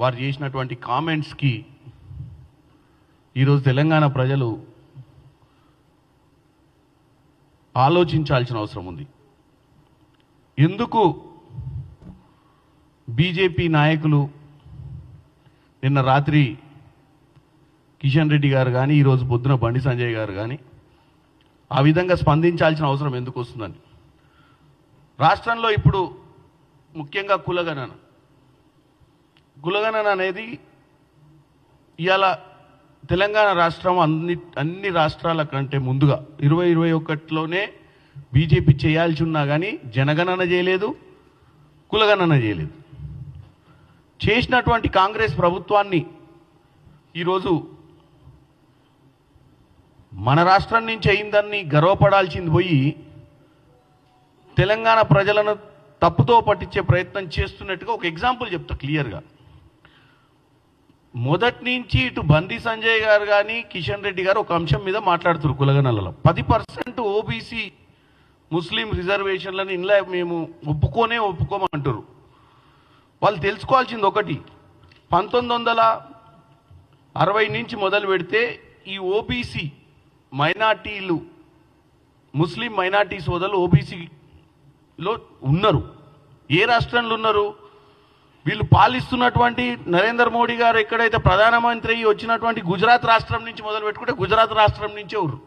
వారు చేసినటువంటి కామెంట్స్కి ఈరోజు తెలంగాణ ప్రజలు ఆలోచించాల్సిన అవసరం ఉంది. ఎందుకు బీజేపీ నాయకులు నిన్న రాత్రి కిషన్ రెడ్డి గారు కానీ ఈరోజు పొద్దున బండి సంజయ్ గారు కానీ ఆ విధంగా స్పందించాల్సిన అవసరం ఎందుకు వస్తుందని రాష్ట్రంలో ఇప్పుడు ముఖ్యంగా కులగణన. గులగనన్ అనేది ఇవాళ తెలంగాణ రాష్ట్రం అన్ని అన్ని రాష్ట్రాల కంటే ముందుగా ఇరవై ఇరవై ఒకటిలోనే బీజేపీ చేయాల్సి ఉన్నా కానీ జనగణన చేయలేదు కులగణన చేయలేదు. చేసినటువంటి కాంగ్రెస్ ప్రభుత్వాన్ని ఈరోజు మన రాష్ట్రం నుంచి అయిందని గర్వపడాల్సింది పోయి తెలంగాణ ప్రజలను తప్పుతో పట్టించే ప్రయత్నం చేస్తున్నట్టుగా ఒక ఎగ్జాంపుల్ చెప్తా క్లియర్గా. మొదటి నుంచి ఇటు బండి సంజయ్ గారు కానీ కిషన్ రెడ్డి గారు ఒక అంశం మీద మాట్లాడుతారు కులగణలలో పది పర్సెంట్ ఓబీసీ ముస్లిం రిజర్వేషన్లను ఇంట్లో మేము ఒప్పుకోనే ఒప్పుకోమంటారు. వాళ్ళు తెలుసుకోవాల్సింది ఒకటి. పంతొమ్మిది వందల అరవై నుంచి మొదలు పెడితే ఈ ఓబీసీ మైనార్టీలు ముస్లిం మైనార్టీ సోదరులు ఓబీసీలో ఉన్నారు. ఏ రాష్ట్రంలో ఉన్నారు? వీళ్ళు పాలిస్తున్నటువంటి నరేంద్ర మోడీ గారు ఎక్కడైతే ప్రధానమంత్రి అయ్యి వచ్చినటువంటి గుజరాత్ రాష్ట్రం నుంచి మొదలు పెట్టుకుంటే గుజరాత్ రాష్ట్రం నుంచే ఉన్నారు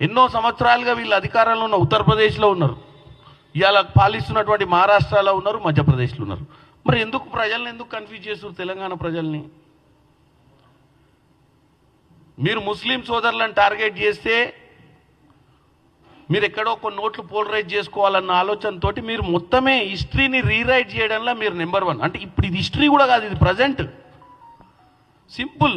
ఎన్నో సంవత్సరాలుగా వీళ్ళు అధికారంలో ఉన్న ఉత్తరప్రదేశ్లో ఉన్నారు. ఇవాళ పాలిస్తున్నటువంటి మహారాష్ట్రలో ఉన్నారు మధ్యప్రదేశ్లో ఉన్నారు. మరి ఎందుకు ప్రజల్ని ఎందుకు కన్ఫ్యూజ్ చేస్తారు తెలంగాణ ప్రజల్ని? మీరు ముస్లిం సోదరులను టార్గెట్ చేస్తే మీరు ఎక్కడో కొన్ని నోట్లు పోలరైజ్ చేసుకోవాలన్న ఆలోచనతోటి మీరు మొత్తమే హిస్టరీని రీరైట్ చేయడంలో మీరు నెంబర్ వన్. అంటే ఇప్పుడు ఇది హిస్టరీ కూడా కాదు ఇది ప్రజెంట్. సింపుల్.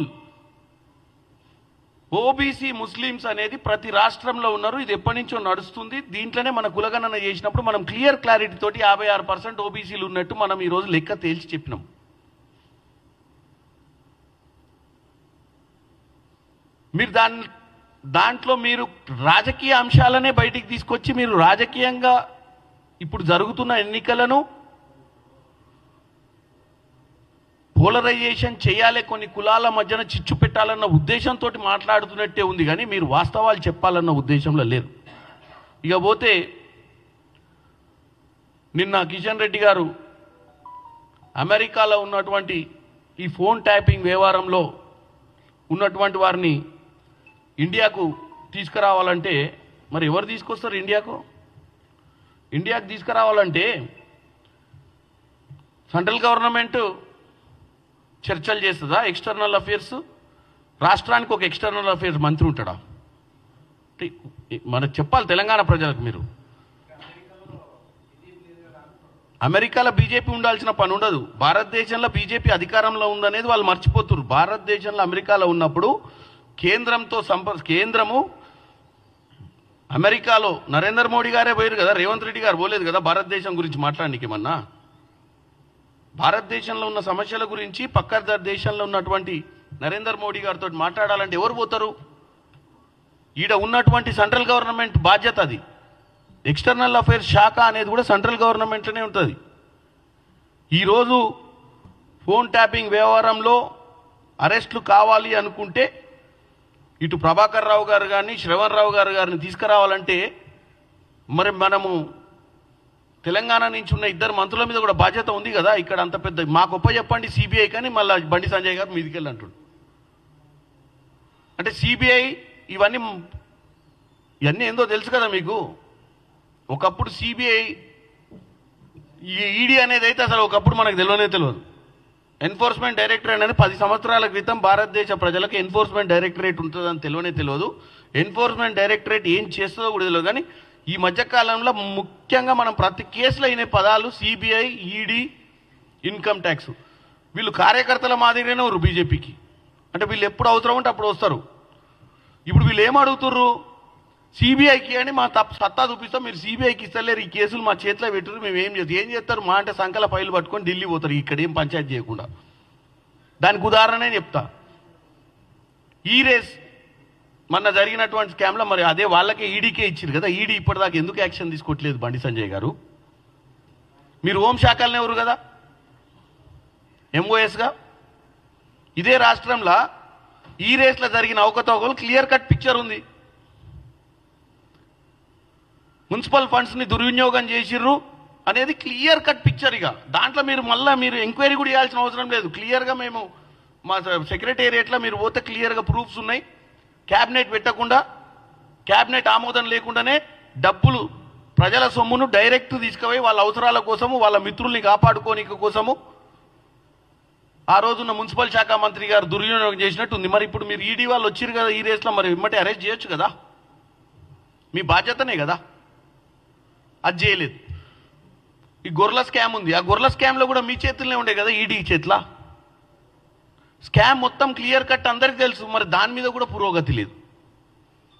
ఓబీసీ ముస్లిమ్స్ అనేది ప్రతి రాష్ట్రంలో ఉన్నారు ఇది ఎప్పటి నుంచో నడుస్తుంది. దీంట్లోనే మన కులగణన చేసినప్పుడు మనం క్లియర్ క్లారిటీ తోటి యాభై ఆరు పర్సెంట్ ఓబీసీలు ఉన్నట్టు మనం ఈరోజు లెక్క తేల్చి చెప్పినాం. మీరు దాన్ని దాంట్లో మీరు రాజకీయ అంశాలనే బయటికి తీసుకొచ్చి మీరు రాజకీయంగా ఇప్పుడు జరుగుతున్న ఎన్నికలను పోలరైజేషన్ చేయాలి కొన్ని కులాల మధ్యన చిచ్చు పెట్టాలన్న ఉద్దేశంతో మాట్లాడుతున్నట్టే ఉంది కానీ మీరు వాస్తవాలు చెప్పాలన్న ఉద్దేశంలో లేరు. ఇక పోతే నిన్న కిషన్ రెడ్డి గారు అమెరికాలో ఉన్నటువంటి ఈ ఫోన్ ట్యాపింగ్ వ్యవహారంలో ఉన్నటువంటి వారిని ఇండియాకు తీసుకురావాలంటే మరి ఎవరు తీసుకొస్తారు ఇండియాకు? ఇండియాకు తీసుకురావాలంటే సెంట్రల్ గవర్నమెంట్ చర్చలు చేస్తుందా? External affairs? రాష్ట్రానికి ఒక ఎక్స్టర్నల్ అఫేర్స్ మంత్రి ఉంటాడా? మనకు చెప్పాలి తెలంగాణ ప్రజలకు మీరు. అమెరికాలో బీజేపీ ఉండాల్సిన పని ఉండదు. భారతదేశంలో బీజేపీ అధికారంలో ఉందనేది వాళ్ళు మర్చిపోతున్నారు భారతదేశంలో అమెరికాలో ఉన్నప్పుడు కేంద్రంతో సంప కేంద్రము అమెరికాలో నరేంద్ర మోడీ గారే పోయారు కదా రేవంత్ రెడ్డి గారు పోలేదు కదా భారతదేశం గురించి మాట్లాడానికి ఏమన్నా? భారతదేశంలో ఉన్న సమస్యల గురించి పక్క దేశంలో ఉన్నటువంటి నరేంద్ర మోడీ గారితో మాట్లాడాలంటే ఎవరు పోతారు? ఈడ ఉన్నటువంటి సెంట్రల్ గవర్నమెంట్ బాధ్యత అది. ఎక్స్టర్నల్ అఫైర్స్ శాఖ అనేది కూడా సెంట్రల్ గవర్నమెంట్లోనే ఉంటుంది. ఈరోజు ఫోన్ ట్యాపింగ్ వ్యవహారంలో అరెస్టులు కావాలి అనుకుంటే ఇటు ప్రభాకర్ రావు గారు కానీ శ్రవణ్ రావు గారు గారిని తీసుకురావాలంటే మరి మనము తెలంగాణ నుంచి ఉన్న ఇద్దరు మంత్రుల మీద కూడా బాధ్యత ఉంది కదా. ఇక్కడ అంత పెద్ద మాకు ఒప్ప చెప్పండి సిబిఐ కానీ మళ్ళీ బండి సంజయ్ గారు మీదికి వెళ్ళి అంటుడు అంటే సిబిఐ ఇవన్నీ ఇవన్నీ ఏందో తెలుసు కదా మీకు? ఒకప్పుడు సిబిఐ ఈ ఈడీ అనేది అయితే అసలు ఒకప్పుడు మనకు తెలియనే తెలియదు. ఎన్ఫోర్స్మెంట్ డైరెక్టరేట్ అనేది పది సంవత్సరాల క్రితం భారతదేశ ప్రజలకు ఎన్ఫోర్స్మెంట్ డైరెక్టరేట్ ఉంటుందని తెలియనే తెలియదు. ఎన్ఫోర్స్మెంట్ డైరెక్టరేట్ ఏం చేస్తుందో కూడా తెలియదు. కానీ ఈ మధ్యకాలంలో ముఖ్యంగా మనం ప్రతి కేసులో అయిన పదాలు సిబిఐ ఈడీ ఇన్కమ్ ట్యాక్స్ వీళ్ళు కార్యకర్తల మాదిరిగానే ఉన్నారు బీజేపీకి అంటే వీళ్ళు ఎప్పుడు అవసరం ఉంటే అప్పుడు వస్తారు. ఇప్పుడు వీళ్ళు ఏం అడుగుతుర్రు? సిబిఐకి అని మా తప్ప సత్తా చూపిస్తాం. మీరు సిబిఐకి ఇస్తలేరు. ఈ కేసులు మా చేతిలో పెట్టారు. మేము ఏం చేస్తాం? ఏం చేస్తారు? మా అంటే సంకల ఫైలు పట్టుకొని ఢిల్లీ పోతారు. ఇక్కడ ఏం పంచాయతీ చేయకుండా. దానికి ఉదాహరణనే చెప్తా. ఈ రేస్ మొన్న జరిగినటువంటి స్కామ్లో మరి అదే వాళ్ళకే ఈడీకే ఇచ్చారు కదా. ఈడీ ఇప్పటిదాకా ఎందుకు యాక్షన్ తీసుకోవట్లేదు బండి సంజయ్ గారు? మీరు హోంశాఖలనే ఎవరు కదా? ఎంఓఎస్గా ఇదే రాష్ట్రంలో ఈ రేస్లో జరిగిన అవకతవకలు క్లియర్ కట్ పిక్చర్ ఉంది. మున్సిపల్ ఫండ్స్ని దుర్వినియోగం చేసిర్రు అనేది క్లియర్ కట్ పిక్చర్ ఇక. దాంట్లో మీరు మళ్ళీ మీరు ఎంక్వైరీ కూడా చేయాల్సిన అవసరం లేదు. క్లియర్గా మేము మా సెక్రటేరియట్లో మీరు పోతే క్లియర్గా ప్రూఫ్స్ ఉన్నాయి. క్యాబినెట్ పెట్టకుండా క్యాబినెట్ ఆమోదం లేకుండానే డబ్బులు ప్రజల సొమ్మును డైరెక్ట్ తీసుకుపోయి వాళ్ళ అవసరాల కోసము వాళ్ళ మిత్రుల్ని కాపాడుకోనిక కోసము ఆ రోజున మున్సిపల్ శాఖ మంత్రి గారు దుర్వినియోగం చేసినట్టుంది. మరి ఇప్పుడు మీరు ఈడీ వాళ్ళు వచ్చారు కదా ఈ రేస్లో మరి ఇమ్మటి అరెస్ట్ చేయొచ్చు కదా? మీ బాధ్యతనే కదా? అది చేయలేదు. ఈ గొర్రెల స్కామ్ ఉంది. ఆ గొర్రెల స్కామ్లో కూడా మీ చేతుల్లోనే ఉండే కదా ఈడీ చేతిలో? స్కామ్ మొత్తం క్లియర్ కట్ అందరికీ తెలుసు. మరి దాని మీద కూడా పురోగతి లేదు.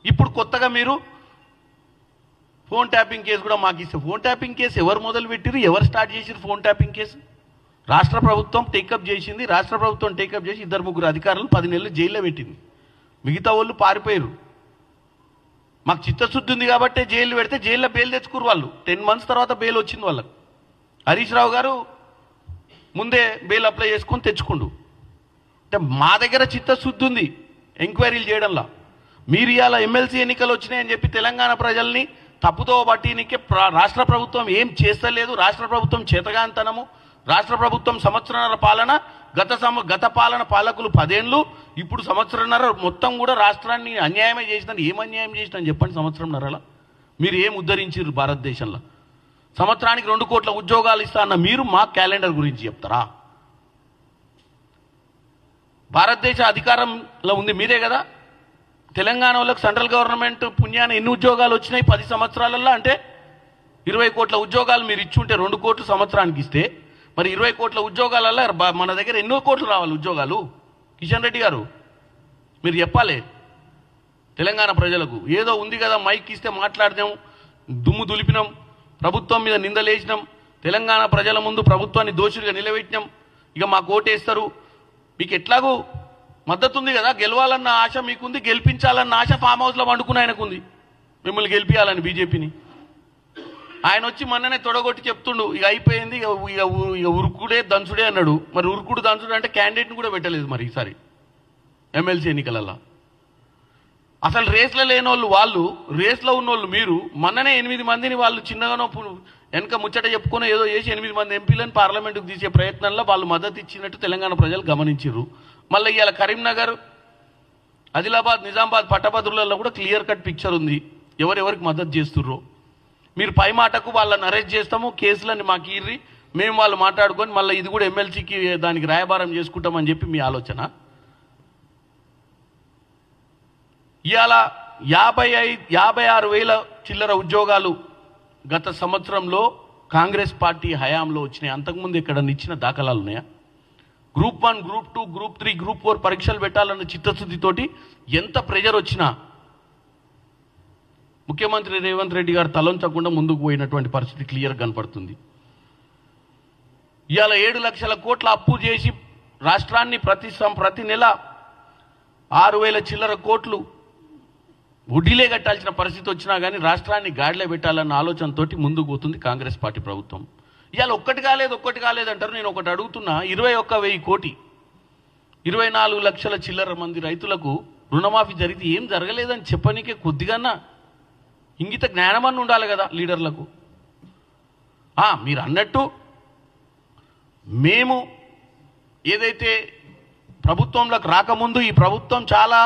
ఇప్పుడు కొత్తగా మీరు ఫోన్ ట్యాపింగ్ కేసు కూడా మాకు ఇస్తే ఫోన్ ట్యాపింగ్ కేసు ఎవరు మొదలు పెట్టిరు ఎవరు స్టార్ట్ చేసిరు ఫోన్ ట్యాపింగ్ కేసు? రాష్ట్ర ప్రభుత్వం టేకప్ చేసింది. రాష్ట్ర ప్రభుత్వం టేకప్ చేసి ఇద్దరు ముగ్గురు అధికారులు పది నెలలు జైల్లో పెట్టింది. మిగతా వాళ్ళు పారిపోయారు మాకు చిత్తశుద్ధి ఉంది కాబట్టి జైలు పెడితే జైల్లో బెయిల్ తెచ్చుకురు వాళ్ళు. టెన్ మంత్స్ తర్వాత బెయిల్ వచ్చింది వాళ్ళకి. హరీష్ రావు గారు ముందే బెయిల్ అప్లై చేసుకొని తెచ్చుకుండు. అంటే మా దగ్గర చిత్తశుద్ధి ఉంది ఎంక్వైరీలు చేయడంలో. మీరు ఇవాళ ఎమ్మెల్సీ ఎన్నికలు వచ్చినాయని చెప్పి తెలంగాణ ప్రజల్ని తప్పుతో బట్టినికే రాష్ట్ర ప్రభుత్వం ఏం చేస్తలేదు. రాష్ట్ర ప్రభుత్వం చేతగాంతనము రాష్ట్ర ప్రభుత్వం సంవత్సరాల పాలన గత సమ గత పాలన పాలకులు పదేళ్ళు ఇప్పుడు సంవత్సరంన్నర మొత్తం కూడా రాష్ట్రాన్ని అన్యాయమే చేసిన ఏం అన్యాయం చేసినా చెప్పండి సంవత్సరంన్నరలా మీరు ఏం ఉద్ధరించారు భారతదేశంలో? సంవత్సరానికి రెండు కోట్ల ఉద్యోగాలు ఇస్తా అన్న మీరు మా క్యాలెండర్ గురించి చెప్తారా? భారతదేశ అధికారంలో ఉంది మీరే కదా? తెలంగాణ వాళ్ళకి సెంట్రల్ గవర్నమెంట్ పుణ్యాన ఎన్ని ఉద్యోగాలు వచ్చినాయి పది సంవత్సరాలలో అంటే? ఇరవై కోట్ల ఉద్యోగాలు మీరు ఇచ్చుంటే రెండు కోట్లు సంవత్సరానికి ఇస్తే మరి ఇరవై కోట్ల ఉద్యోగాలలో మన దగ్గర ఎన్నో కోట్లు రావాలి ఉద్యోగాలు. కిషన్ రెడ్డి గారు మీరు చెప్పాలి. తెలంగాణ ప్రజలకు ఏదో ఉంది కదా మైక్ ఇస్తే మాట్లాడదాం దుమ్ము దులిపినాం ప్రభుత్వం మీద నిందలేసినాం తెలంగాణ ప్రజల ముందు ప్రభుత్వాన్ని దోషులుగా నిలబెట్టినాం ఇక మాకు ఓటేస్తారు. మీకు ఎట్లాగూ మద్దతు ఉంది కదా గెలవాలన్న ఆశ మీకుంది గెలిపించాలన్న ఆశ ఫామ్ హౌస్లో వండుకుని ఆయనకుంది. మిమ్మల్ని గెలిపించాలని బీజేపీని. ఆయన వచ్చి మొన్ననే తొడగొట్టి చెప్తుండు ఇక అయిపోయింది ఇక ఇక ఇక ఉరుకుడే దంచుడే అన్నాడు. మరి ఉరుకుడు దంచుడు అంటే క్యాండిడేట్ని కూడా పెట్టలేదు మరి ఈసారి ఎమ్మెల్సీ ఎన్నికలలో అసలు రేస్లో లేని వాళ్ళు వాళ్ళు రేస్లో ఉన్న వాళ్ళు మీరు మొన్ననే ఎనిమిది మందిని వాళ్ళు చిన్నగానో వెనక ముచ్చట చెప్పుకొని ఏదో చేసి ఎనిమిది మంది ఎంపీలను పార్లమెంటుకు తీసే ప్రయత్నంలో వాళ్ళు మద్దతు ఇచ్చినట్టు తెలంగాణ ప్రజలు గమనించారు మళ్ళీ ఇవాళ కరీంనగర్ ఆదిలాబాద్ నిజామాబాద్ పట్టభద్రులలో కూడా క్లియర్ కట్ పిక్చర్ ఉంది. ఎవరెవరికి మద్దతు చేస్తుర్రో. మీరు పై మాటకు వాళ్ళని అరెస్ట్ చేస్తాము కేసులని మాకు ఇర్రి. మేము వాళ్ళు మాట్లాడుకొని మళ్ళీ ఇది కూడా ఎమ్మెల్సీకి దానికి రాయబారం చేసుకుంటామని చెప్పి మీ ఆలోచన. ఇవాళ యాభై ఐదు యాభై ఆరు వేల చిల్లర ఉద్యోగాలు గత సంవత్సరంలో కాంగ్రెస్ పార్టీ హయాంలో వచ్చినాయి. అంతకుముందు ఇక్కడ ఇచ్చిన దాఖలాలు ఉన్నాయా? Group one group two group three group four పరీక్షలు పెట్టాలన్న చిత్తశుద్ధితోటి ఎంత ప్రెజర్ వచ్చినా ముఖ్యమంత్రి రేవంత్ రెడ్డి గారు తలంచకుండా ముందుకు పోయినటువంటి పరిస్థితి క్లియర్ కనపడుతుంది. ఇవాళ ఏడు లక్షల కోట్ల అప్పు చేసి రాష్ట్రాన్ని ప్రతి సం ప్రతి నెల ఆరు వేల చిల్లర కోట్లు వడ్డీలే కట్టాల్సిన పరిస్థితి వచ్చినా కానీ రాష్ట్రాన్ని గాడిలో పెట్టాలన్న ఆలోచనతోటి ముందుకు పోతుంది కాంగ్రెస్ పార్టీ ప్రభుత్వం. ఇవాళ ఒక్కటి కాలేదు ఒక్కటి కాలేదంటారు నేను ఒకటి అడుగుతున్నా ఇరవై ఒక్క వెయ్యి కోటి ఇరవై నాలుగు లక్షల చిల్లర మంది రైతులకు రుణమాఫీ జరిగితే ఏం జరగలేదని చెప్పనీకే కొద్దిగానా ఇంగిత జ్ఞానమని ఉండాలి కదా లీడర్లకు. మీరు అన్నట్టు మేము ఏదైతే ప్రభుత్వంలోకి రాకముందు ఈ ప్రభుత్వం చాలా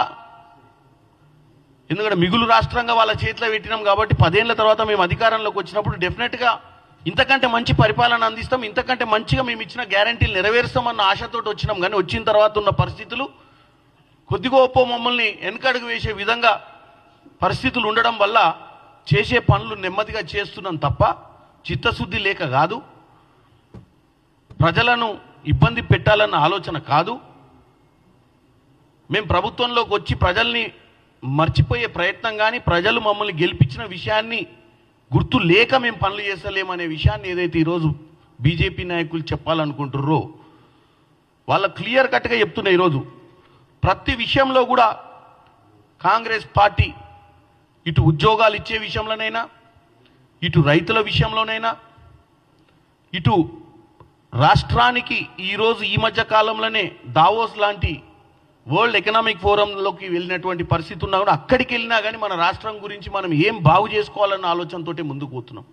ఎందుకంటే మిగులు రాష్ట్రంగా వాళ్ళ చేతిలో పెట్టినాం కాబట్టి పదేళ్ళ తర్వాత మేము అధికారంలోకి వచ్చినప్పుడు డెఫినెట్గా ఇంతకంటే మంచి పరిపాలన అందిస్తాం ఇంతకంటే మంచిగా మేము ఇచ్చిన గ్యారంటీలు నెరవేరుస్తామన్న ఆశతోటి వచ్చినాం. కానీ వచ్చిన తర్వాత ఉన్న పరిస్థితులు కొద్దిగా ఒప్పో మమ్మల్ని వెనకడుగు వేసే విధంగా పరిస్థితులు ఉండడం వల్ల చేసే పనులు నెమ్మదిగా చేస్తున్నాం తప్ప చిత్తశుద్ధి లేక కాదు. ప్రజలను ఇబ్బంది పెట్టాలన్న ఆలోచన కాదు. మేము ప్రభుత్వంలోకి వచ్చి ప్రజల్ని మర్చిపోయే ప్రయత్నం కానీ ప్రజలు మమ్మల్ని గెలిపించిన విషయాన్ని గుర్తు లేక మేము పనులు చేస్తలేమనే విషయాన్ని ఏదైతే ఈరోజు బీజేపీ నాయకులు చెప్పాలనుకుంటుర్రో వాళ్ళ క్లియర్ కట్గా చెప్తున్నా ఈరోజు. ప్రతి విషయంలో కూడా కాంగ్రెస్ పార్టీ ఇటు ఉద్యోగాలు ఇచ్చే విషయంలోనైనా ఇటు రైతుల విషయంలోనైనా ఇటు రాష్ట్రానికి ఈరోజు ఈ మధ్య కాలంలోనే దావోస్ లాంటి వరల్డ్ ఎకనామిక్ ఫోరంలోకి వెళ్ళినటువంటి పరిస్థితి ఉన్నా కూడా అక్కడికి వెళ్ళినా కానీ మన రాష్ట్రం గురించి మనం ఏం బాగు చేసుకోవాలన్న ఆలోచనతో ముందుకు పోతున్నాం.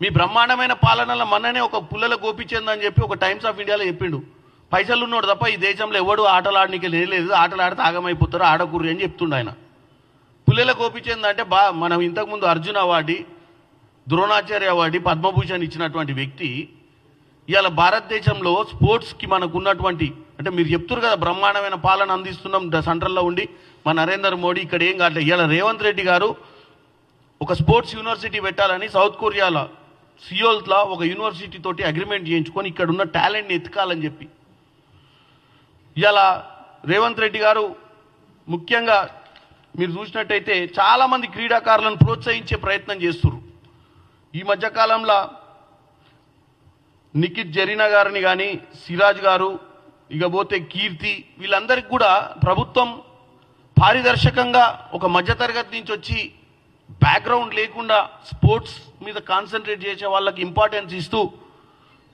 మీ బ్రహ్మాండమైన పాలనలో మననే ఒక పుల్లల గోపిచంద్ అని చెప్పి ఒక టైమ్స్ ఆఫ్ ఇండియాలో చెప్పిండు. పైసలు ఉన్నాడు తప్ప ఈ దేశంలో ఎవడు ఆటలు ఆడనికి లేదు ఆటలు ఆడితే ఆగమైపోతారు ఆడకూరు అని చెప్తుండు ఆయన. పుల్లెల గోపిచంద్ అంటే బా మనం ఇంతకుముందు అర్జున్ అవార్డు ద్రోణాచార్య అవార్డు పద్మభూషణ్ ఇచ్చినటువంటి వ్యక్తి ఇవాళ భారతదేశంలో స్పోర్ట్స్కి మనకు ఉన్నటువంటి అంటే మీరు చెప్తున్నారు కదా బ్రహ్మాండమైన పాలన అందిస్తున్నాం సెంట్రల్లో ఉండి మా నరేంద్ర మోడీ ఇక్కడ ఏం కావట్లేదు ఇవాళ రేవంత్ రెడ్డి గారు ఒక స్పోర్ట్స్ యూనివర్సిటీ పెట్టాలని సౌత్ కొరియాలో సియోల్స్లో ఒక యూనివర్సిటీ తోటి అగ్రిమెంట్ చేయించుకొని ఇక్కడ ఉన్న టాలెంట్ని ఎత్తుకాలని చెప్పి. ఇవాళ రేవంత్ రెడ్డి గారు ముఖ్యంగా మీరు చూసినట్టయితే చాలామంది క్రీడాకారులను ప్రోత్సహించే ప్రయత్నం చేస్తున్నారు ఈ మధ్యకాలంలో నిఖిత్ జరీనా గారిని కానీ సిరాజ్ గారు ఇక పోతే కీర్తి వీళ్ళందరికీ కూడా ప్రభుత్వం పారదర్శకంగా ఒక మధ్యతరగతి నుంచి వచ్చి బ్యాక్గ్రౌండ్ లేకుండా స్పోర్ట్స్ మీద కాన్సన్ట్రేట్ చేసే వాళ్ళకి ఇంపార్టెన్స్ ఇస్తూ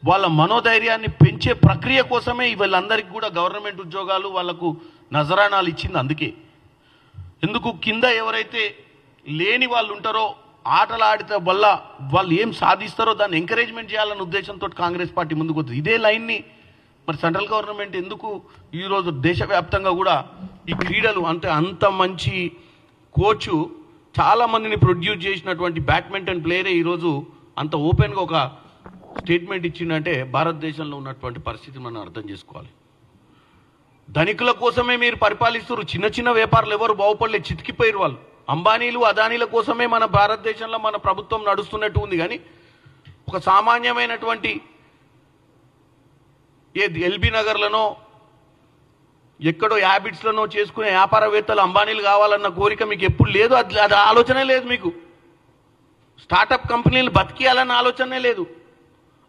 వాళ్ళ మనోధైర్యాన్ని పెంచే ప్రక్రియ కోసమే వీళ్ళందరికీ కూడా గవర్నమెంట్ ఉద్యోగాలు వాళ్ళకు నజరానాలు ఇచ్చింది అందుకే. ఎందుకు కింద ఎవరైతే లేని వాళ్ళు ఉంటారో ఆటలు ఆడితే వల్ల వాళ్ళు ఏం సాధిస్తారో దాన్ని ఎంకరేజ్మెంట్ చేయాలనే ఉద్దేశంతో కాంగ్రెస్ పార్టీ ముందుకు వస్తుంది. ఇదే లైన్ని మరి సెంట్రల్ గవర్నమెంట్ ఎందుకు ఈరోజు దేశవ్యాప్తంగా కూడా ఈ క్రీడలు అంటే అంత మంచి కోచ్ చాలా మందిని ప్రొడ్యూస్ చేసినటువంటి బ్యాడ్మింటన్ ప్లేయరే ఈరోజు అంత ఓపెన్గా ఒక స్టేట్మెంట్ ఇచ్చిందంటే భారతదేశంలో ఉన్నటువంటి పరిస్థితి మనం అర్థం చేసుకోవాలి. ధనికుల కోసమే మీరు పరిపాలిస్తారు చిన్న చిన్న వ్యాపారులు ఎవరు బాగుపడలేదు చితికిపోయారు వాళ్ళు. అంబానీలు అదానీల కోసమే మన భారతదేశంలో మన ప్రభుత్వం నడుస్తున్నట్టు ఉంది. కానీ ఒక సామాన్యమైనటువంటి ఏ ఎల్బీ నగర్లనో ఎక్కడో హ్యాబిట్స్లనో చేసుకునే వ్యాపారవేత్తలు అంబానీలు కావాలన్న కోరిక మీకు ఎప్పుడు లేదు. అది అది ఆలోచనే లేదు మీకు. స్టార్టప్ కంపెనీలు బతికేయాలన్న ఆలోచనే లేదు.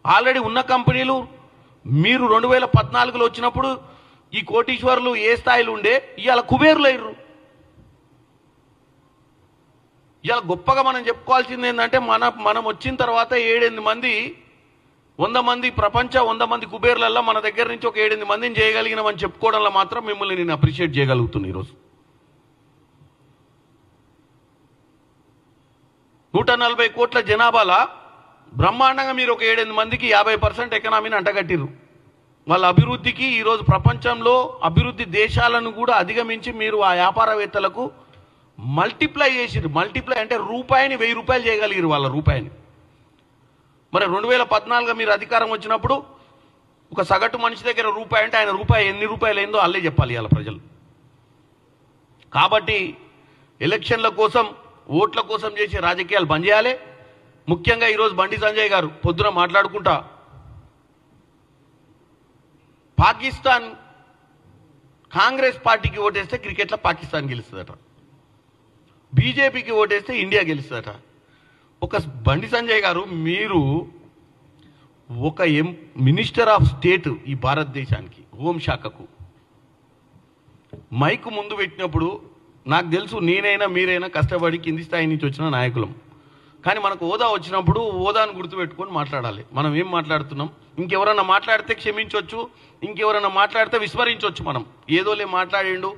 ఆల్రెడీ ఉన్న కంపెనీలు మీరు రెండు వేల పద్నాలుగులో వచ్చినప్పుడు ఈ కోటీశ్వరులు ఏ స్థాయిలో ఉండే ఇవాళ కుబేరులు అయ్యారు ఇవాళ గొప్పగా మనం చెప్పుకోవాల్సింది ఏంటంటే మన మనం వచ్చిన తర్వాత ఏడెనిమిది మంది వంద మంది ప్రపంచ వంద మంది కుబేర్లల్లో మన దగ్గర నుంచి ఒక ఏడెనిమిది మందిని చేయగలిగినామని చెప్పుకోవడంలో మాత్రం మిమ్మల్ని నేను అప్రిషియేట్ చేయగలుగుతున్నాను ఈరోజు. నూట నలభై కోట్ల జనాభాల బ్రహ్మాండంగా మీరు ఒక ఏడెనిమిది మందికి యాభై పర్సెంట్ ఎకనామీని అంటగట్టిరు వాళ్ళ అభివృద్ధికి ఈరోజు ప్రపంచంలో అభివృద్ధి దేశాలను కూడా అధిగమించి మీరు ఆ వ్యాపారవేత్తలకు మల్టిప్లై చేసిరు మల్టిప్లై అంటే రూపాయిని వెయ్యి రూపాయలు చేయగలిగారు వాళ్ళ రూపాయిని. మరి రెండు వేల పద్నాలుగు మీరు అధికారం వచ్చినప్పుడు ఒక సగటు మనిషి దగ్గర రూపాయి అంటే ఆయన రూపాయి ఎన్ని రూపాయలు అయిందో అల్లే చెప్పాలి ఇవాళ ప్రజలు. కాబట్టి ఎలక్షన్ల కోసం ఓట్ల కోసం చేసే రాజకీయాలు బంద్ చేయాలి. ముఖ్యంగా ఈరోజు బండి సంజయ్ గారు పొద్దున మాట్లాడుకుంటా పాకిస్తాన్ కాంగ్రెస్ పార్టీకి ఓటేస్తే క్రికెట్లో పాకిస్తాన్ గెలుస్తుందట. బీజేపీకి ఓటేస్తే ఇండియా గెలుస్తుందట. ఒక బండి సంజయ్ గారు మీరు ఒక ఎం మినిస్టర్ ఆఫ్ స్టేట్ ఈ భారతదేశానికి హోంశాఖకు. మైక్ ముందు పెట్టినప్పుడు నాకు తెలుసు నేనైనా మీరైనా కష్టపడి కింది స్థాయి నుంచి వచ్చిన నాయకులం. కానీ మనకు హోదా వచ్చినప్పుడు హోదాను గుర్తుపెట్టుకొని మాట్లాడాలి. మనం ఏం మాట్లాడుతున్నాం? ఇంకెవరన్నా మాట్లాడితే క్షమించవచ్చు ఇంకెవరన్నా మాట్లాడితే విస్మరించవచ్చు మనం. ఏదోలే మాట్లాడిండు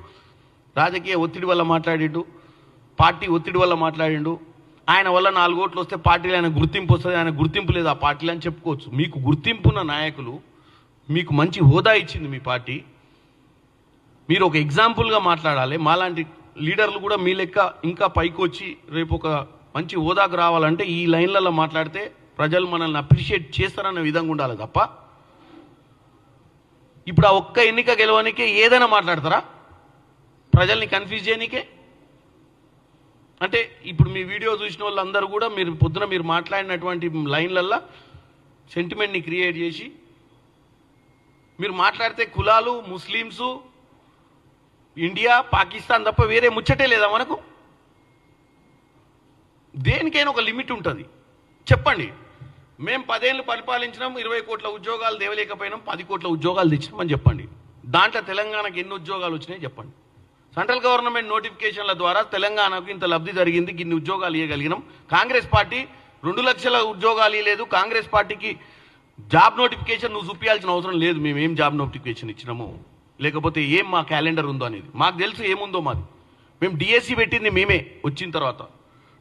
రాజకీయ ఒత్తిడి వల్ల మాట్లాడిండు పార్టీ ఒత్తిడి వల్ల మాట్లాడిండు. ఆయన వల్ల నాలుగు ఓట్లు వస్తే పార్టీలో ఆయన గుర్తింపు వస్తుంది ఆయన గుర్తింపు లేదు ఆ పార్టీలో అని చెప్పుకోవచ్చు. మీకు గుర్తింపున్న నాయకులు మీకు మంచి హోదా ఇచ్చింది మీ పార్టీ. మీరు ఒక ఎగ్జాంపుల్గా మాట్లాడాలి. మాలాంటి లీడర్లు కూడా మీ లెక్క ఇంకా పైకి వచ్చి రేపు ఒక మంచి హోదాకు రావాలంటే ఈ లైన్లలో మాట్లాడితే ప్రజలు మనల్ని అప్రిషియేట్ చేస్తారన్న విధంగా ఉండాలి తప్ప ఇప్పుడు ఆ ఒక్క ఎన్నిక గెలవనికే ఏదైనా మాట్లాడతారా? ప్రజల్ని కన్ఫ్యూజ్ చేయనీకే? అంటే ఇప్పుడు మీ వీడియో చూసిన వాళ్ళందరూ కూడా మీరు పొద్దున మీరు మాట్లాడినటువంటి లైన్లల్లో సెంటిమెంట్ని క్రియేట్ చేసి మీరు మాట్లాడితే కులాలు ముస్లిమ్సు ఇండియా పాకిస్తాన్ తప్ప వేరే ముచ్చటే లేదా మనకు? దేనికైనా ఒక లిమిట్ ఉంటుంది. చెప్పండి. మేము పదేళ్ళు పరిపాలించినాం ఇరవై కోట్ల ఉద్యోగాలు దేవలేకపోయినాం పది కోట్ల ఉద్యోగాలు తెచ్చినామని చెప్పండి. దాంట్లో తెలంగాణకి ఎన్ని ఉద్యోగాలు వచ్చినాయి చెప్పండి. సెంట్రల్ గవర్నమెంట్ నోటిఫికేషన్ల ద్వారా తెలంగాణకు ఇంత లబ్ధి జరిగింది ఇన్ని ఉద్యోగాలు ఇవ్వగలిగినాం కాంగ్రెస్ పార్టీ రెండు లక్షల ఉద్యోగాలు ఇవ్వలేదు కాంగ్రెస్ పార్టీకి జాబ్ నోటిఫికేషన్ నువ్వు చూపించాల్సిన అవసరం లేదు. మేము ఏం జాబ్ నోటిఫికేషన్ ఇచ్చినాము? లేకపోతే ఏం మా క్యాలెండర్ ఉందో అనేది? మాకు తెలుసు ఏముందో మాది. మేము డిఎస్సి పెట్టింది మేమే వచ్చిన తర్వాత.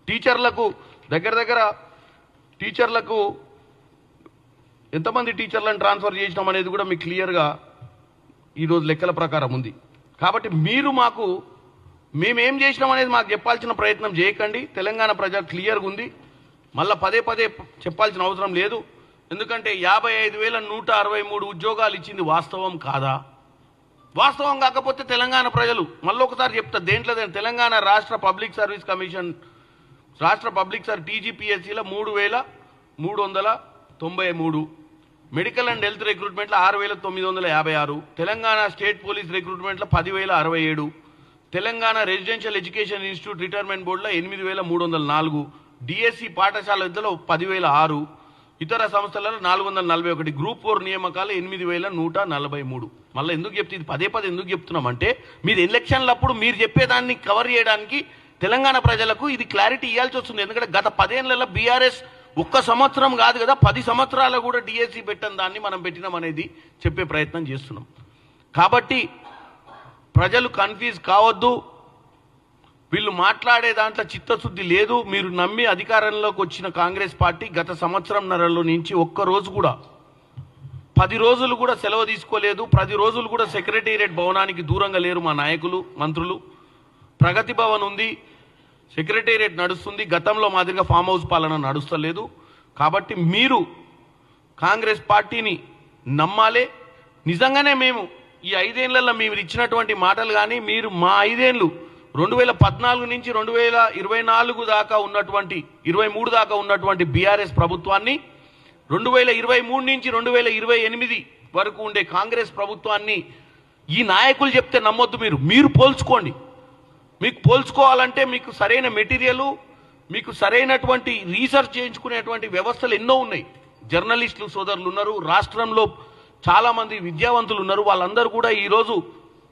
టీచర్లకు దగ్గర దగ్గర టీచర్లకు ఎంతమంది టీచర్లను ట్రాన్స్ఫర్ చేసినాం అనేది కూడా మీకు క్లియర్గా ఈరోజు లెక్కల ప్రకారం ఉంది. కాబట్టి మీరు మాకు మేమేం చేసినాం అనేది మాకు చెప్పాల్సిన ప్రయత్నం చేయకండి. తెలంగాణ ప్రజ క్లియర్గా ఉంది. మళ్ళీ పదే పదే చెప్పాల్సిన అవసరం లేదు. ఎందుకంటే యాభై ఐదు వేల నూట అరవై మూడు ఉద్యోగాలు ఇచ్చింది వాస్తవం కాదా? వాస్తవం కాకపోతే తెలంగాణ ప్రజలు మళ్ళీ ఒకసారి చెప్తా దేంట్లో? తెలంగాణ రాష్ట్ర పబ్లిక్ సర్వీస్ కమిషన్ రాష్ట్ర పబ్లిక్ సర్వీస్ టీజీపీఎస్సీలో మూడు వేల మూడు వందల తొంభై మూడు. మెడికల్ అండ్ హెల్త్ రిక్రూట్మెంట్లో ఆరు వేల తొమ్మిది వందల యాభై ఆరు తెలంగాణ స్టేట్ పోలీస్ రిక్రూట్మెంట్లో పదివేల అరవై ఏడు Telangana residential education institute retirement బోర్డులో ఎనిమిది వేల మూడు వందల నాలుగు డిఎస్సి పాఠశాల విద్యలో పదివేల ఆరు ఇతర సంస్థలలో నాలుగు వందల నలభై ఒకటి గ్రూప్ ఫోర్ నియామకాలు ఎనిమిది వేల నూట నలభై మూడు. మళ్ళీ ఎందుకు చెప్తే ఇది పదే పదే ఎందుకు చెప్తున్నామంటే మీరు ఎలక్షన్లప్పుడు మీరు చెప్పేదాన్ని కవర్ చేయడానికి తెలంగాణ ప్రజలకు ఇది క్లారిటీ ఇవ్వాల్సి వస్తుంది. ఎందుకంటే గత పదేళ్ళలో బీఆర్ఎస్ ఒక్క సంవత్సరం కాదు కదా పది సంవత్సరాలు కూడా డిఎస్సి పెట్టిన దాన్ని మనం పెట్టినాం అనేది చెప్పే ప్రయత్నం చేస్తున్నాం. కాబట్టి ప్రజలు కన్ఫ్యూజ్ కావద్దు. వీళ్ళు మాట్లాడే దాంట్లో చిత్తశుద్ధి లేదు. మీరు నమ్మి అధికారంలోకి వచ్చిన కాంగ్రెస్ పార్టీ గత సంవత్సరంన్నరలో నుంచి ఒక్క రోజు కూడా పది రోజులు కూడా సెలవు తీసుకోలేదు. పది రోజులు కూడా సెక్రటేరియట్ భవనానికి దూరంగా లేరు మా నాయకులు మంత్రులు. ప్రగతి భవన్ ఉంది. సెక్రటేరియట్ నడుస్తుంది. గతంలో మాదిరిగా ఫామ్ హౌస్ పాలన నడుస్తలేదు. కాబట్టి మీరు కాంగ్రెస్ పార్టీని నమ్మాలే. నిజంగానే మేము ఈ ఐదేళ్ళలో మీరు ఇచ్చినటువంటి మాటలు కానీ మీరు మా ఐదేళ్ళు రెండు వేల పద్నాలుగు నుంచి రెండు వేల ఇరవై నాలుగు దాకా ఉన్నటువంటి ఇరవై మూడు దాకా ఉన్నటువంటి బీఆర్ఎస్ ప్రభుత్వాన్ని రెండు వేల ఇరవై మూడు నుంచి రెండు వేల ఇరవై ఎనిమిది వరకు ఉండే కాంగ్రెస్ ప్రభుత్వాన్ని ఈ నాయకులు చెప్తే నమ్మొద్దు మీరు. మీరు పోల్చుకోండి. మీకు పోల్చుకోవాలంటే మీకు సరైన మెటీరియల్ మీకు సరైనటువంటి రీసెర్చ్ చేయించుకునేటువంటి వ్యవస్థలు ఎన్నో ఉన్నాయి. జర్నలిస్టులు సోదరులు ఉన్నారు రాష్ట్రంలో చాలామంది విద్యావంతులు ఉన్నారు. వాళ్ళందరూ కూడా ఈరోజు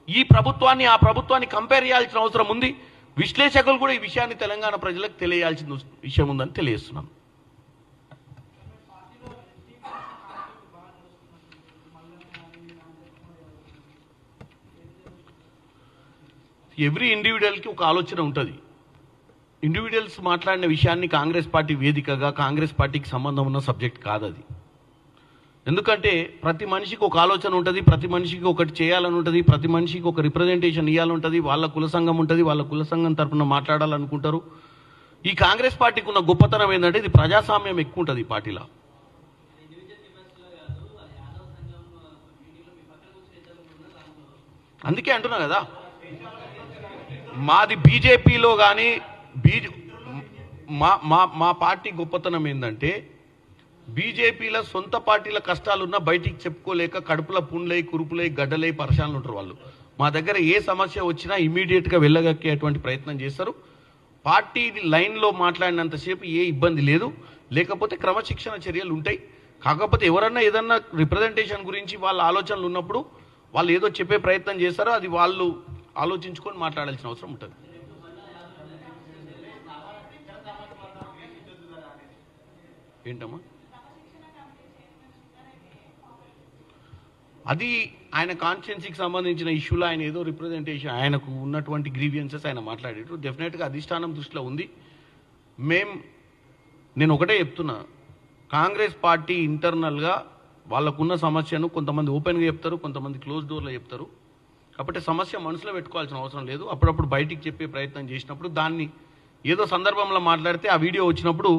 ఈ ప్రభుత్వాన్ని ఆ ప్రభుత్వాన్ని కంపేర్ చేయాల్సిన అవసరం ఉంది. విశ్లేషకులు కూడా ఈ విషయాన్ని తెలంగాణ ప్రజలకు తెలియాల్సిన విషయం ఉందని తెలియజేస్తున్నాను ఎవ్రీ ఇండివిజువల్కి ఒక ఆలోచన ఉంటుంది. ఇండివిజువల్స్ మాట్లాడిన విషయాన్ని కాంగ్రెస్ పార్టీ వేదికగా కాంగ్రెస్ పార్టీకి సంబంధం ఉన్న సబ్జెక్ట్ కాదు అది ఎందుకంటే ప్రతి మనిషికి ఒక ఆలోచన ఉంటుంది ప్రతి మనిషికి ఒకటి చేయాలని ఉంటుంది ప్రతి మనిషికి ఒక రిప్రజెంటేషన్ ఇవ్వాలంటుంది వాళ్ళ కుల సంఘం ఉంటుంది వాళ్ళ కుల సంఘం తరపున మాట్లాడాలనుకుంటారు. ఈ కాంగ్రెస్ పార్టీకి ఉన్న గొప్పతనం ఏంటంటే ఇది ప్రజాస్వామ్యం ఎక్కువ ఉంటుంది ఈ పార్టీలో. అందుకే అంటున్నా కదా. మాది బీజేపీలో కానీ బీజే మా మా మా పార్టీ గొప్పతనం ఏంటంటే బీజేపీలో సొంత పార్టీల కష్టాలున్నా బయటికి చెప్పుకోలేక కడుపుల పుండ్లై కురుపులై గడ్డలై పరశాలను ఉంటారు వాళ్ళు. మా దగ్గర ఏ సమస్య వచ్చినా ఇమీడియట్గా వెళ్ళగక్కేటువంటి ప్రయత్నం చేస్తారు. పార్టీ లైన్లో మాట్లాడినంతసేపు ఏ ఇబ్బంది లేదు. లేకపోతే క్రమశిక్షణ చర్యలు ఉంటాయి. కాకపోతే ఎవరన్నా ఏదన్నా రిప్రజెంటేషన్ గురించి వాళ్ళ ఆలోచనలు ఉన్నప్పుడు వాళ్ళు ఏదో చెప్పే ప్రయత్నం చేస్తారో అది వాళ్ళు ఆలోచించుకొని మాట్లాడాల్సిన అవసరం ఉంటుంది. ఏంటమ్మా? అది ఆయన కాన్స్టిట్యున్సీకి సంబంధించిన ఇష్యూలో ఆయన ఏదో రిప్రజెంటేషన్ ఆయనకు ఉన్నటువంటి గ్రీవియన్సెస్ ఆయన మాట్లాడారు డెఫినెట్గా అధిష్టానం దృష్టిలో ఉంది. మేం నేను ఒకటే చెప్తున్నా కాంగ్రెస్ పార్టీ ఇంటర్నల్గా వాళ్ళకున్న సమస్యను కొంతమంది ఓపెన్గా చెప్తారు కొంతమంది క్లోజ్ డోర్లో చెప్తారు. కాబట్టి సమస్య మనసులో పెట్టుకోవాల్సిన అవసరం లేదు. అప్పుడప్పుడు బయటికి చెప్పే ప్రయత్నం చేసినప్పుడు దాన్ని ఏదో సందర్భంలో మాట్లాడితే ఆ వీడియో వచ్చినప్పుడు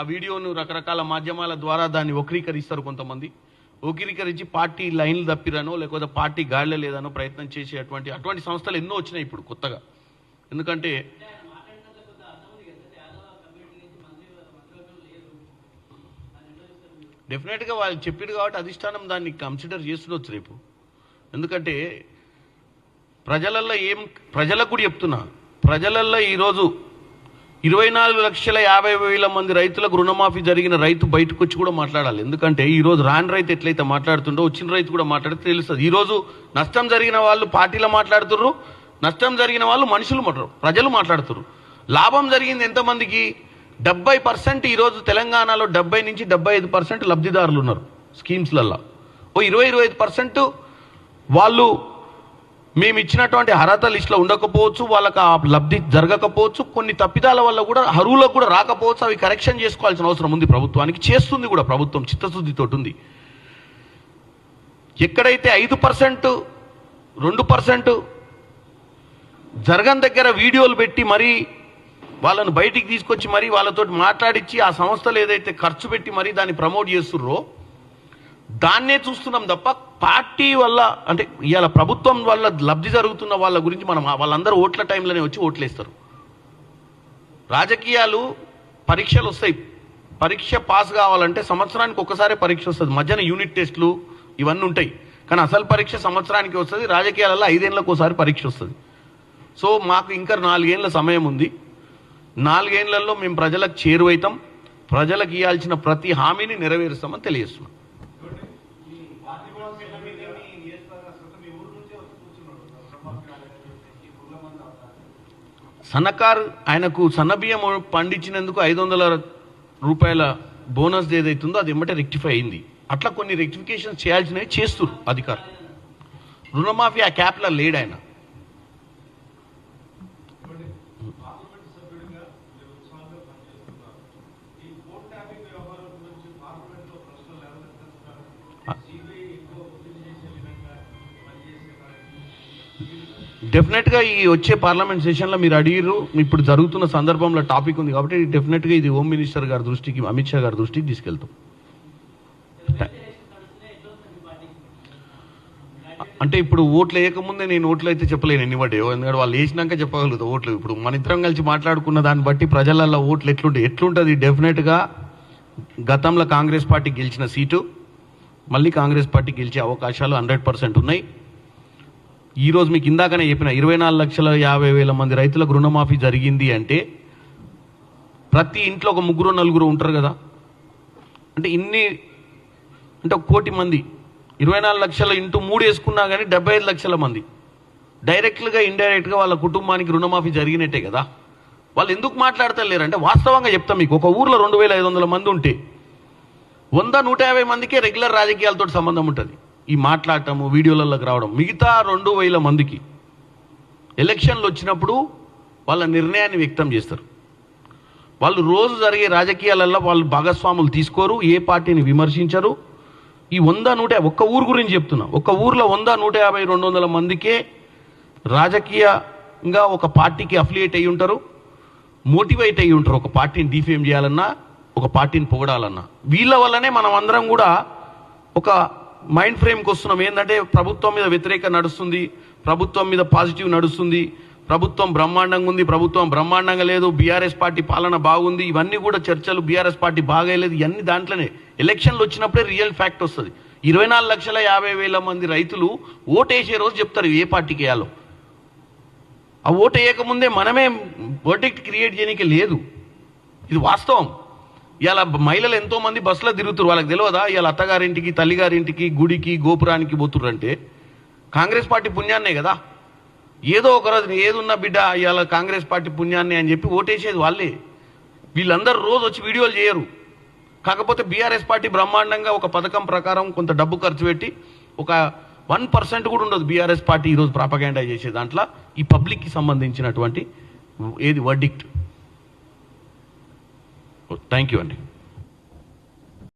ఆ వీడియోను రకరకాల మాధ్యమాల ద్వారా దాన్ని వక్రీకరిస్తారు కొంతమంది. వక్రీకరించి పార్టీ లైన్లు తప్పిరనో లేకపోతే పార్టీ గాడిలో లేదనో ప్రయత్నం చేసేటువంటి అటువంటి సంస్థలు ఎన్నో వచ్చినాయి ఇప్పుడు కొత్తగా. ఎందుకంటే డెఫినెట్గా వాళ్ళు చెప్పారు కాబట్టి అధిష్టానం దాన్ని కన్సిడర్ చేస్తుండొచ్చు రేపు. ఎందుకంటే ప్రజలల్లో ఏం ప్రజలకు కూడా చెప్తున్నా. ప్రజలల్లో ఈరోజు ఇరవై నాలుగు లక్షల యాభై వేల మంది రైతులకు రుణమాఫీ జరిగిన రైతు బయటకు వచ్చి కూడా మాట్లాడాలి. ఎందుకంటే ఈరోజు రాని రైతు ఎట్లయితే మాట్లాడుతుండో వచ్చిన రైతు కూడా మాట్లాడితే తెలుస్తుంది. ఈరోజు నష్టం జరిగిన వాళ్ళు పార్టీలో మాట్లాడుతుర్రు నష్టం జరిగిన వాళ్ళు మనుషులు మాట్లాడు ప్రజలు మాట్లాడుతుర్రు. లాభం జరిగింది ఎంతమందికి? డెబ్బై పర్సెంట్ ఈరోజు తెలంగాణలో డెబ్బై నుంచి డెబ్బై ఐదు పర్సెంట్ లబ్ధిదారులు ఉన్నారు స్కీమ్స్లల్లో. ఓ ఇరవై ఇరవై ఐదు పర్సెంట్ వాళ్ళు మేము ఇచ్చినటువంటి అర్హత లిస్టులో ఉండకపోవచ్చు వాళ్ళకి ఆ లబ్ధి జరగకపోవచ్చు కొన్ని తప్పిదాల వల్ల కూడా అరువులకు కూడా రాకపోవచ్చు అవి కరెక్షన్ చేసుకోవాల్సిన అవసరం ఉంది ప్రభుత్వానికి చేస్తుంది కూడా ప్రభుత్వం చిత్తశుద్ధితో ఉంది. ఎక్కడైతే ఐదు పర్సెంట్ రెండు పర్సెంట్ జరగని దగ్గర వీడియోలు పెట్టి మరీ వాళ్ళను బయటికి తీసుకొచ్చి మరీ వాళ్ళతో మాట్లాడించి ఆ సంస్థలు ఏదైతే ఖర్చు పెట్టి మరీ దాన్ని ప్రమోట్ చేస్తుర్రో దాన్నే చూస్తున్నాం తప్ప పార్టీ వల్ల అంటే ఇవాళ ప్రభుత్వం వల్ల లబ్ధి జరుగుతున్న వాళ్ళ గురించి మనం వాళ్ళందరూ ఓట్ల టైంలోనే వచ్చి ఓట్లేస్తారు. రాజకీయాలు పరీక్షలు వస్తాయి. పరీక్ష పాస్ కావాలంటే సంవత్సరానికి ఒకసారి పరీక్ష వస్తుంది. మధ్యన యూనిట్ టెస్టులు ఇవన్నీ ఉంటాయి. కానీ అసలు పరీక్ష సంవత్సరానికి వస్తుంది రాజకీయాలలో ఐదేళ్ళకు ఒకసారి పరీక్ష వస్తుంది. సో మాకు ఇంకా నాలుగేళ్ళ సమయం ఉంది. నాలుగేళ్ళలో మేము ప్రజలకు చేరువైతాం. ప్రజలకు ఇవ్వాల్సిన ప్రతి హామీని నెరవేరుస్తామని తెలియజేస్తున్నాం. సన్నకారు ఆయనకు సన్నబియ్యం పండించినందుకు ఐదు వందల రూపాయల బోనస్ ఏదైతుందో అది ఎమ్మటే రెక్టిఫై అయింది. అట్లా కొన్ని రెక్టిఫికేషన్ చేయాల్సినవి చేస్తున్నారు అధికారులు. రుణమాఫీ ఆ క్యాప్లో లేడు ఆయన డెఫినెట్గా ఈ వచ్చే పార్లమెంట్ సెషన్లో మీరు అడిగిరు ఇప్పుడు జరుగుతున్న సందర్భంలో టాపిక్ ఉంది కాబట్టి డెఫినెట్గా ఇది హోమ్ మినిస్టర్ గారి దృష్టికి అమిత్ షా గారి దృష్టికి తీసుకెళ్తాం. అంటే ఇప్పుడు ఓట్లు వేయకముందే నేను ఓట్లు అయితే చెప్పలేను ఎన్ని ఎందుకంటే వాళ్ళు వేసినాక చెప్పగలుగుతా ఓట్లు. ఇప్పుడు మన ఇద్దరం కలిసి మాట్లాడుకున్న దాన్ని బట్టి ప్రజలలో ఓట్లు ఎట్లుంటాయి ఎట్లుంటుంది? డెఫినెట్గా గతంలో కాంగ్రెస్ పార్టీ గెలిచిన సీటు మళ్ళీ కాంగ్రెస్ పార్టీ గెలిచే అవకాశాలు హండ్రెడ్ పర్సెంట్ ఉన్నాయి. ఈరోజు మీకు ఇందాకనే చెప్పిన ఇరవై నాలుగు లక్షల యాభై వేల మంది రైతులకు రుణమాఫీ జరిగింది అంటే ప్రతి ఇంట్లో ఒక ముగ్గురు నలుగురు ఉంటారు కదా. అంటే ఇన్ని అంటే ఒక కోటి మంది. ఇరవై నాలుగు లక్షల ఇంటూ మూడు వేసుకున్నా కానీ డెబ్బై ఐదు లక్షల మంది. డైరెక్ట్గా ఇండైరెక్ట్గా వాళ్ళ కుటుంబానికి రుణమాఫీ జరిగినట్టే కదా. వాళ్ళు ఎందుకు మాట్లాడతలేరు? అంటే వాస్తవంగా చెప్తాం మీకు ఒక ఊర్లో రెండు వేల ఐదు వందల మంది ఉంటే వంద నూట యాభై మందికే రెగ్యులర్ రాజకీయాలతో సంబంధం ఉంటుంది. ఈ మాట్లాడటము వీడియోలలోకి రావడం మిగతా రెండు వేల మందికి ఎలక్షన్లు వచ్చినప్పుడు వాళ్ళ నిర్ణయాన్ని వ్యక్తం చేస్తారు. వాళ్ళు రోజు జరిగే రాజకీయాలలో వాళ్ళు భాగస్వాములు తీసుకోరు ఏ పార్టీని విమర్శించరు. ఈ వంద నూట ఒక్క ఊరు గురించి చెప్తున్నా ఒక్క ఊర్లో వంద నూట యాభై రెండు వందల మందికే రాజకీయంగా ఒక పార్టీకి అఫిలియేట్ అయ్యి ఉంటారు మోటివేట్ అయ్యి ఉంటారు. ఒక పార్టీని డిఫేమ్ చేయాలన్నా ఒక పార్టీని పొగడాలన్నా. వీళ్ళ వల్లనే మనం అందరం కూడా ఒక మైండ్ ఫ్రేమ్కి వస్తున్నాం. ఏంటంటే ప్రభుత్వం మీద వ్యతిరేక నడుస్తుంది ప్రభుత్వం మీద పాజిటివ్ నడుస్తుంది ప్రభుత్వం బ్రహ్మాండంగా ఉంది ప్రభుత్వం బ్రహ్మాండంగా లేదు బీఆర్ఎస్ పార్టీ పాలన బాగుంది ఇవన్నీ కూడా చర్చలు బీఆర్ఎస్ పార్టీ బాగాలేదు ఇవన్నీ దాంట్లోనే. ఎలక్షన్లు వచ్చినప్పుడే రియల్ ఫ్యాక్ట్ వస్తుంది. ఇరవై నాలుగు లక్షల యాభై వేల మంది రైతులు ఓటేసే రోజు చెప్తారు ఏ పార్టీకి వేయాలో. ఆ ఓటు వేయకముందే మనమే వర్డిక్ట్ క్రియేట్ చేయడానికి లేదు. ఇది వాస్తవం. ఇలా మహిళలు ఎంతో మంది బస్సులో తిరుగుతారు వాళ్ళకి తెలియదా ఇవాళ అత్తగారింటికి తల్లిగారింటికి గుడికి గోపురానికి పోతుర్రంటే. కాంగ్రెస్ పార్టీ పుణ్యాన్నే కదా. ఏదో ఒక రోజు బిడ్డ ఇవాళ కాంగ్రెస్ పార్టీ పుణ్యాన్ని అని చెప్పి ఓటేసేది వాళ్ళే. వీళ్ళందరూ రోజు వచ్చి వీడియోలు చేయరు. కాకపోతే బీఆర్ఎస్ పార్టీ బ్రహ్మాండంగా ఒక పథకం ప్రకారం కొంత డబ్బు ఖర్చు పెట్టి ఒక వన్ పర్సెంట్ కూడా ఉండదు బీఆర్ఎస్ పార్టీ ఈరోజు ప్రాపగాండా చేసే దాంట్లో ఈ పబ్లిక్కి సంబంధించినటువంటి ఏది వర్డిక్ట్ థ్యాంక్ యూ అండి.